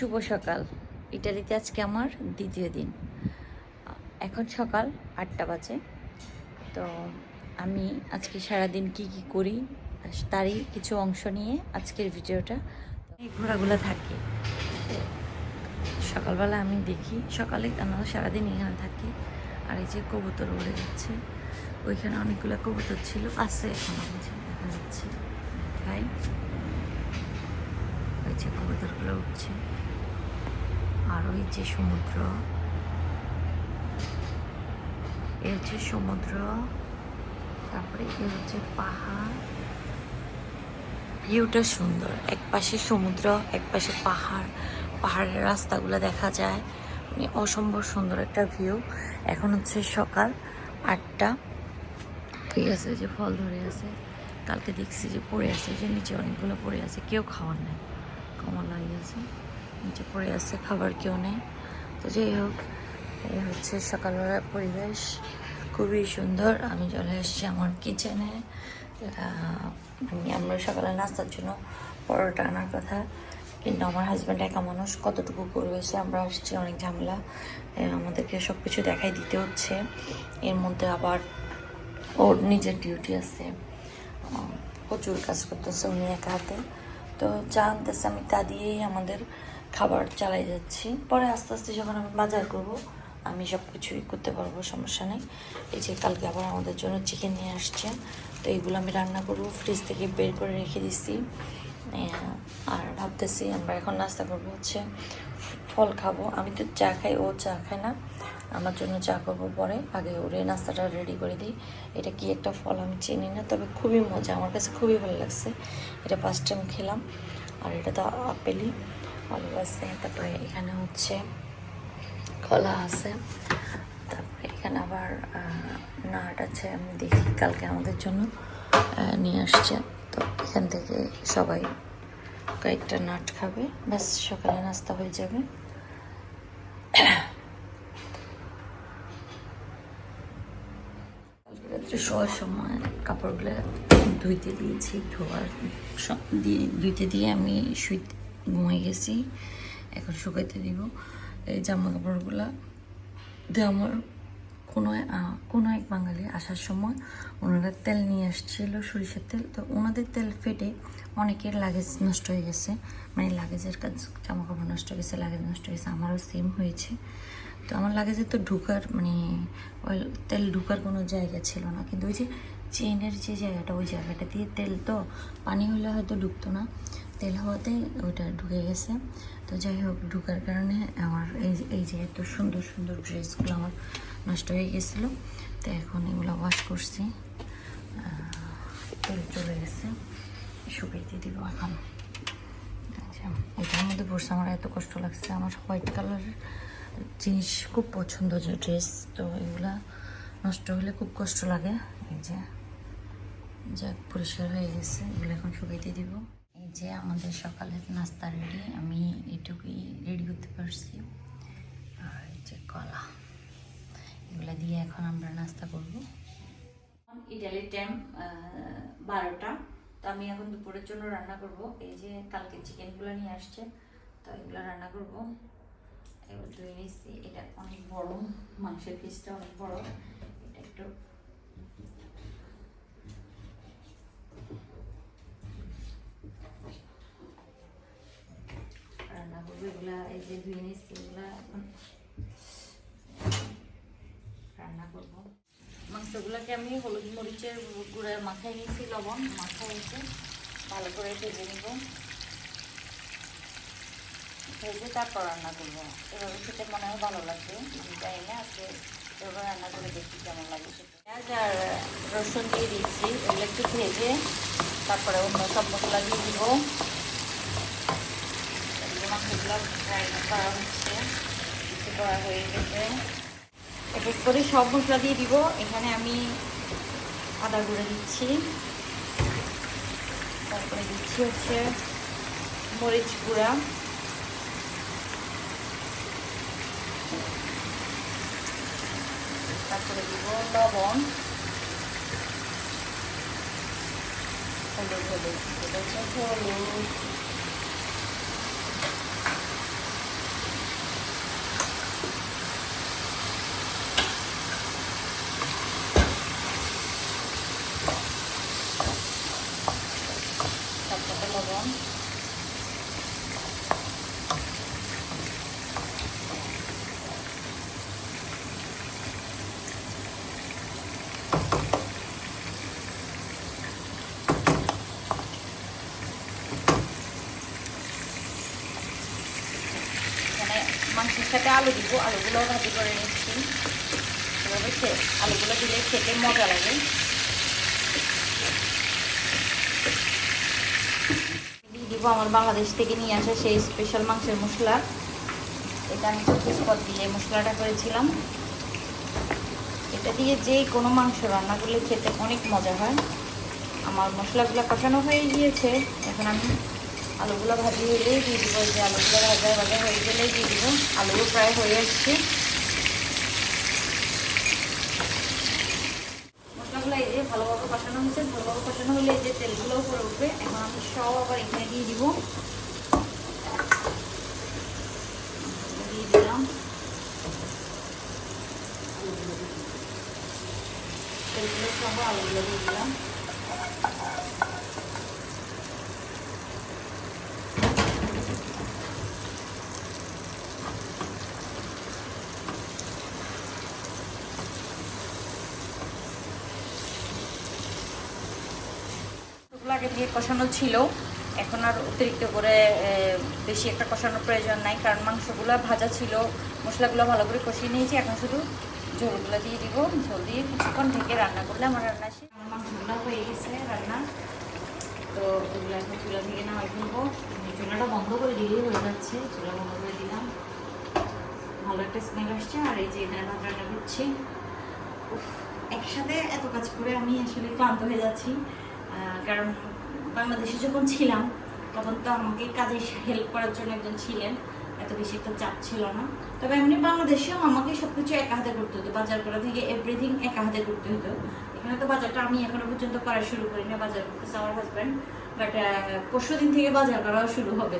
শুভ সকাল। ইটালিতে আজকে আমার দ্বিতীয় দিন। এখন সকাল আটটা বাজে। তো আমি আজকে সারাদিন কি কি করি তারই কিছু অংশ নিয়ে আজকের ভিডিওটা এই ঘোরাগুলো থাকে। সকালবেলা আমি দেখি, সকালে কেন সারাদিন এখানে থাকি, আর এই যে কবুতর উড়ে যাচ্ছে। ওইখানে অনেকগুলো কবুতর ছিল, আছে এখন আমি দেখা যাচ্ছে। তাই যে কবুতরগুলো উঠছে আর ওই যে সমুদ্র, এ হচ্ছে সমুদ্র, তারপরে এ হচ্ছে পাহাড়। ভিউটা সুন্দর এক পাশে সমুদ্র এক পাশে পাহাড়। পাহাড়ের রাস্তাগুলো দেখা যায়। মানে অসম্ভব সুন্দর একটা ভিউ। এখন হচ্ছে সকাল আটটা। ঠিক আছে যে ফল ধরে আছে। কালকে দেখছি যে পড়ে আছে যে নিচে অনেকগুলো পড়ে আছে, কেউ খাওয়ার নেই। কমন লাগিয়ে নিচে পড়ে আছে, খাবার কেউ নেই। তো যাই হোক, এই হচ্ছে সকালবেলার পরিবেশ। খুবই সুন্দর। আমি চলে এসেছি আমার কিচেনে আমি আমরা সকালে নাস্তার জন্য পরোটা আনার কথা। কিন্তু আমার হাজব্যান্ড একা মানুষ, কতটুকু করবে সে আমরা আসছি, অনেক ঝামেলা। আমাদেরকে সব কিছু দেখাই দিতে হচ্ছে। এর মধ্যে আবার ওর নিজের ডিউটি আছে। প্রচুর কাজ করতেছে উনি একা হাতে। তো যা আনতেছে, আমি তা দিয়েই আমাদের খাবার চালাই যাচ্ছি। পরে আস্তে আস্তে যখন আমি বাজার করব, আমি সব কিছুই করতে পারব, সমস্যা নেই। এই যে কালকে আবার আমাদের জন্য চিকেন নিয়ে আসছে তো এইগুলো আমি রান্না করব ফ্রিজ থেকে বের করে রেখে দিছি। আর ভাবতেছি আমরা এখন নাস্তা করব, হচ্ছে ফল খাব। আমি তো চা খাই, ও চা খায় না। আমার জন্য চা করব পরে। আগে ওরে নাস্তাটা রেডি করে দিই। এটা কি একটা ফল আমি চিনি না, তবে খুবই মজা। আমার কাছে খুবই ভালো লাগছে। এটা ফার্স্ট টাইম খেলাম। আর এটা তো আপেলই। ভালো আছে, তারপরে এখানে হচ্ছে কলা আছে। তারপরে এখানে আবার নাট আছে, আমি দেখি কালকে আমাদের জন্য নিয়ে আসছে। তো এখান থেকে সবাই কয়েকটা নাট খাবে। ব্যাস, সকালে নাস্তা হয়ে যাবে কালকে শোয়ার সময় কাপড়গুলো ধুইতে দিয়েছি, ধোয়ার ধুইতে দিয়ে আমি শুই, ঘুমাই গেছি, এখন শুকাইতে দিব। এই জামা কাপড়গুলো দিয়ে আমার কোনো কোনো এক বাঙালি আসার সময় ওনারা তেল নিয়ে আসছিল, সরিষার তেল, তো ওনাদের তেল ফেটে অনেকের লাগেজ নষ্ট হয়ে গেছে। মানে লাগেজের কাজ জামা কাপড় নষ্ট হয়ে গেছে, লাগেজ নষ্ট হয়ে গেছে, আমারও সেম হয়েছে। তো আমার লাগেজে তো ঢুকার মানে অয়েল তেল ঢুকার কোনো জায়গা ছিল না। কিন্তু ওই যে চেনের যে জায়গাটা, ওই জায়গাটা দিয়ে তেল তো, পানি হলে হয়তো ঢুকতো না। তেল হওয়াতে ওইটা ঢুকে গেছে। তো যাই হোক, ঢুকার কারণে আমার এই যে- এই যে এত সুন্দর সুন্দর ড্রেসগুলো আমার নষ্ট হয়ে গেছিল। তো এখন এগুলো ওয়াশ করছি। তেল চলে গেছে। শুকাইতে দিব এখন। আচ্ছা এটার মধ্যে পড়ছে, আমার এত কষ্ট লাগছে। আমার হোয়াইট কালারের জিনিস খুব পছন্দ যে ড্রেস তো এগুলা নষ্ট হলে খুব কষ্ট লাগে। এই যে, যাক, পরিষ্কার হয়ে গেছে, এগুলো এখন শুকাইতে দিব। এই যে, আমাদের সকালের নাস্তা রেডি আমি এটুকুই রেডি করতে পারছি। আর যে কলা, এগুলা দিয়ে এখন আমরা নাস্তা করব। ইটালির টাইম বারোটা। তো আমি এখন দুপুরের জন্য রান্না করব। এই যে, কালকে চিকেনগুলো নিয়ে আসছে, তো এগুলো রান্না করব। এবার ধুয়ে নিচ্ছি। অনেক বড়, মাংসের পিসটা অনেক বড়। এটা এই যে ধুয়ে নিচ্ছি, এগুলা এখন রান্না করব। মাংসগুলোকে আমি হলুদ মরিচের গুঁড়া মাথায় নিয়েছি, লবণ মাথায় এসে ভালো করে ভেজে নিব। ভেজে তারপর রান্না করব। এভাবে খেতে মনে হয় ভালো লাগবে। আমি জানি না, আজকে এভাবে রান্না করে দেখি কেমন লাগে পেঁয়াজ আর রসুন দিয়ে দিচ্ছি, এগুলো একটু ভেজে, তারপরে অন্য সব মশলা দিয়ে দিব। করা হচ্ছে করা হয়ে গেছে। এক করে সব মশলা দিয়ে দিব। এখানে আমি আদা গুঁড়ো দিচ্ছি। তারপরে দিচ্ছি হচ্ছে মরিচ গুঁড়া। তারপরে দিব লবণ হলুদ হলুদ হলুদ মাংসের সাথে আলু দিব, আলুগুলো ভাজি করে নিচ্ছি। আলুগুলো দিলে খেতে মজা লাগে। দিব আমার বাংলাদেশ থেকে নিয়ে আসা সেই স্পেশাল মাংসের মশলা। এটা আমি চব্বিশ দিয়ে মশলাটা করেছিলাম। এটা দিয়ে যে কোনো মাংস রান্না করলে খেতে অনেক মজা হয়। আমার মশলাগুলো কষানো হয়ে গিয়েছে। এখন আমি আলুগুলো ভাজি হলেই দিয়ে দিব। এই যে আলুগুলো ভাজা ভাজা হয়ে গেলেই দিয়ে দিব। আলুও প্রায় হয়ে আসছে। মশলাগুলো এই যে ভালোভাবে কষানো হয়েছে। ভালোভাবে কষানো হলে এই যে তেলগুলো উপরে উঠবে। এখন আমি সব আবার এখানে দিয়ে দিব। দিয়ে দিলাম। তেলগুলো সব আলুগুলো দিয়ে দিলাম। আগে থেকে কষানো ছিল। এখন আর অতিরিক্ত করে বেশি একটা কষানোর প্রয়োজন নাই কারণ মাংসগুলো ভাজা ছিল। মশলাগুলো ভালো করে কষিয়ে নিয়েছি। এখন শুধু ঝোলগুলো দিয়ে দিব। ঝোল দিয়ে কিছুক্ষণ ঢেকে রান্না করলে আমার রান্না শেষ। আমার মাংসগুলো হয়ে গেছে রান্না। তো ওগুলো এখন চুলা থেকে নামাই ফেলব। চুলাটা বন্ধ করে দিলেই হয়ে যাচ্ছে। চুলা বন্ধ করে দিলাম। ভালো একটা স্মেল আসছে। আর এই যে এখানে ভাত রান্না করছি। উফ, একসাথে এত কাজ করে আমি আসলে ক্লান্ত হয়ে যাচ্ছি। কারণ বাংলাদেশে যখন ছিলাম, তখন তো আমাকে কাজে হেল্প করার জন্য একজন ছিলেন। এত বেশি একটা চাপ ছিল না। তবে এমনি বাংলাদেশেও আমাকে সব কিছু একা হাতে করতে হতো। বাজার করা থেকে এভরিথিং একা হাতে করতে হতো। এখানে তো বাজারটা আমি এখনও পর্যন্ত করা শুরু করি না বাজার করতেছে আমার হাজব্যান্ড বাট পরশু দিন থেকে বাজার করাও শুরু হবে।